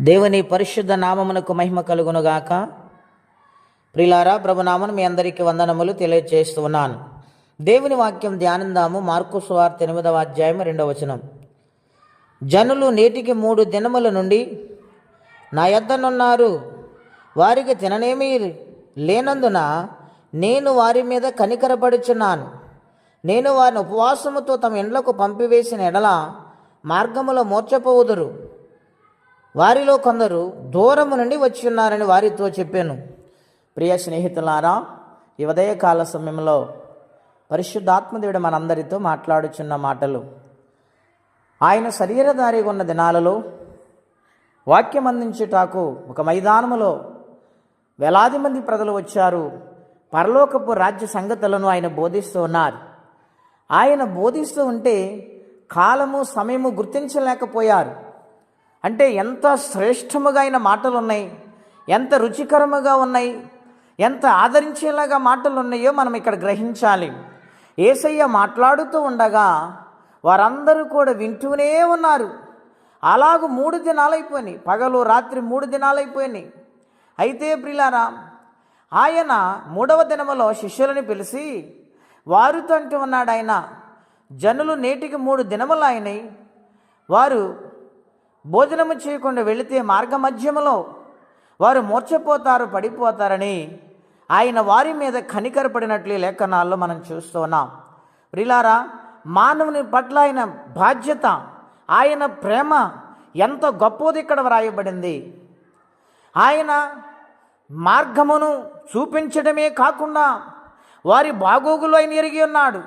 దేవుని పరిశుద్ధ నామమునకు మహిమ కలుగునుగాక. ప్రిలారా ప్రభునామను మీ అందరికీ వందనములు తెలియజేస్తూ ఉన్నాను. దేవుని వాక్యం ధ్యానందాము. మార్కు సువార్త ఎనిమిదవ అధ్యాయం రెండవ వచనం. జనులు నేటికి మూడు దినముల నుండి నా యొద్దనున్నారు. వారికి తిననేమీ లేనందున నేను వారి మీద కనికరపడుచున్నాను. నేను వారిని ఉపవాసముతో తమ ఇండ్లకు పంపివేసిన ఎడల మార్గములో మోర్చపోవుదురు వారిలో కొందరు దూరము నుండి వచ్చి ఉన్నారని వారితో చెప్పాను. ప్రియ స్నేహితులారా ఈ ఉదయకాల సమయంలో పరిశుద్ధాత్మదేవుడు మనందరితో మాట్లాడుచున్న మాటలు. ఆయన శరీరధారిగా ఉన్న దినాలలో వాక్యం అందించుటాకు ఒక మైదానములో వేలాది మంది ప్రజలు వచ్చారు. పరలోకపు రాజ్య సంగతులను ఆయన బోధిస్తూ ఉన్నారు. ఆయన బోధిస్తూ ఉంటే కాలము సమయము గుర్తించలేకపోయారు. అంటే ఎంత శ్రేష్టముగా అయిన మాటలు ఉన్నాయి ఎంత రుచికరముగా ఉన్నాయి ఎంత ఆదరించేలాగా మాటలు ఉన్నాయో మనం ఇక్కడ గ్రహించాలి. ఏసయ్య మాట్లాడుతూ ఉండగా వారందరూ కూడా వింటూనే ఉన్నారు. అలాగూ మూడు దినాలైపోయినాయి. పగలు రాత్రి మూడు దినాలైపోయినాయి. అయితే ప్రిలారా ఆయన మూడవ దినములో శిష్యులని పిలిచి వారితో అంటూ ఉన్నాడు ఆయన జనులు నేటికి మూడు దినములు అయినాయి వారు భోజనము చేయకుండా వెళితే మార్గ మధ్యములో వారు మూర్చపోతారు పడిపోతారని ఆయన వారి మీద కనికరపడినట్లు లేఖనాల్లో మనం చూస్తూ ఉన్నాం. ప్రిలారా మానవుని పట్ల ఆయన బాధ్యత ఆయన ప్రేమ ఎంత గొప్పది ఇక్కడ వ్రాయబడింది. ఆయన మార్గమును చూపించడమే కాకుండా వారి బాగోగులు ఆయన ఎరిగి ఉన్నాడు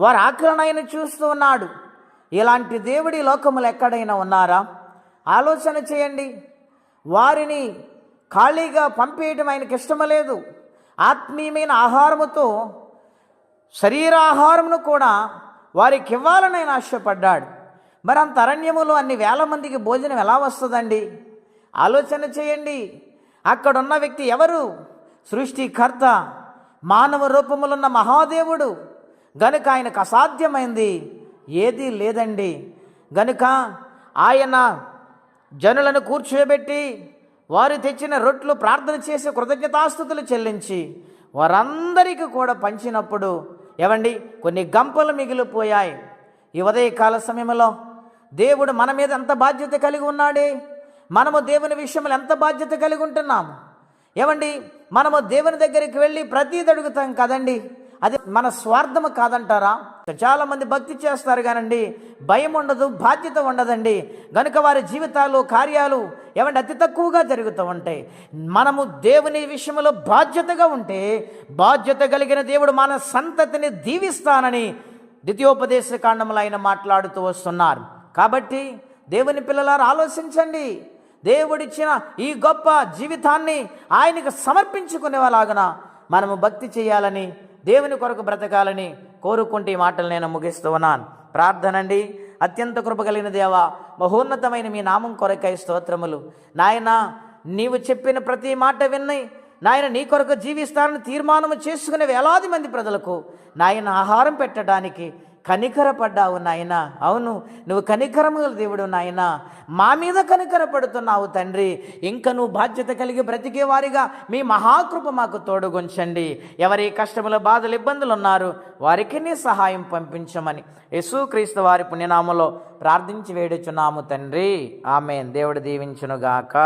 వారి ఆకరణ ఆయన చూస్తూ ఉన్నాడు. ఇలాంటి దేవుడి లోకములు ఎక్కడైనా ఉన్నారా? ఆలోచన చేయండి. వారిని ఖాళీగా పంపేయటం ఆయనకి ఇష్టం లేదు. ఆత్మీయమైన ఆహారముతో శరీరాహారమును కూడా వారికి ఇవ్వాలని ఆయన ఆశపడ్డాడు. మరి అంత అరణ్యములో అన్ని వేల మందికి భోజనం ఎలా వస్తుందండి? ఆలోచన చేయండి. అక్కడున్న వ్యక్తి ఎవరు? సృష్టికర్త మానవ రూపములున్న మహాదేవుడు. గనుక ఆయనకు అసాధ్యమైంది ఏదీ లేదండి. గనుక ఆయన జనులను కూర్చోబెట్టి వారు తెచ్చిన రొట్లు ప్రార్థన చేసి కృతజ్ఞతాస్థుతులు చెల్లించి వారందరికీ కూడా పంచినప్పుడు ఏవండి? కొన్ని గంపలు మిగిలిపోయాయి. ఈ ఉదయకాల సమయంలో దేవుడు మన మీద ఎంత బాధ్యత కలిగి ఉన్నాడే? మనము దేవుని విషయంలో ఎంత బాధ్యత కలిగి ఉంటున్నాము? ఏమండి మనము దేవుని దగ్గరికి వెళ్ళి ప్రతీది అడుగుతాం కదండి. అది మన స్వార్థము కాదంటారా? చాలా మంది భక్తి చేస్తారు కానండి భయం ఉండదు బాధ్యత ఉండదండి. గనుక వారి జీవితాలు కార్యాలు ఏమంటే అతి తక్కువగా జరుగుతూ ఉంటాయి. మనము దేవుని విషయంలో బాధ్యతగా ఉంటే బాధ్యత కలిగిన దేవుడు మన సంతతిని దీవిస్తానని ద్వితీయోపదేశ కాండంలో ఆయన మాట్లాడుతూ వస్తున్నారు. కాబట్టి దేవుని పిల్లలారు ఆలోచించండి. దేవుడిచ్చిన ఈ గొప్ప జీవితాన్ని ఆయనకు సమర్పించుకునేలాగన మనము భక్తి చేయాలని దేవుని కొరకు బ్రతకాలని కోరుకుంటే ఈ మాటలు నేను ముగిస్తూ ఉన్నాను. ప్రార్థనండి. అత్యంత కృప కలిగిన దేవ మహోన్నతమైన మీ నామం కొరకై స్తోత్రములు. నాయన నీవు చెప్పిన ప్రతి మాట విన్నై నాయన నీ కొరకు జీవిస్తానని తీర్మానం చేసుకునే వేలాది మంది ప్రజలకు నాయన ఆహారం పెట్టడానికి కనికరపడ్డావు నాయన. అవును నువ్వు కనికరముల దేవుడు నాయన. మా మీద కనికరపడుతున్నావు తండ్రి. ఇంకా నువ్వు బాధ్యత కలిగి బ్రతికే వారిగా మీ మహాకృప మాకు తోడుగుంచండి. ఎవరి కష్టముల బాధలు ఇబ్బందులు ఉన్నారు వారికి నీ సహాయం పంపించమని యేసుక్రీస్తు వారి పుణ్యనామలో ప్రార్థించి వేడుచున్నాము తండ్రి. ఆమె దేవుడు దీవించునుగాక.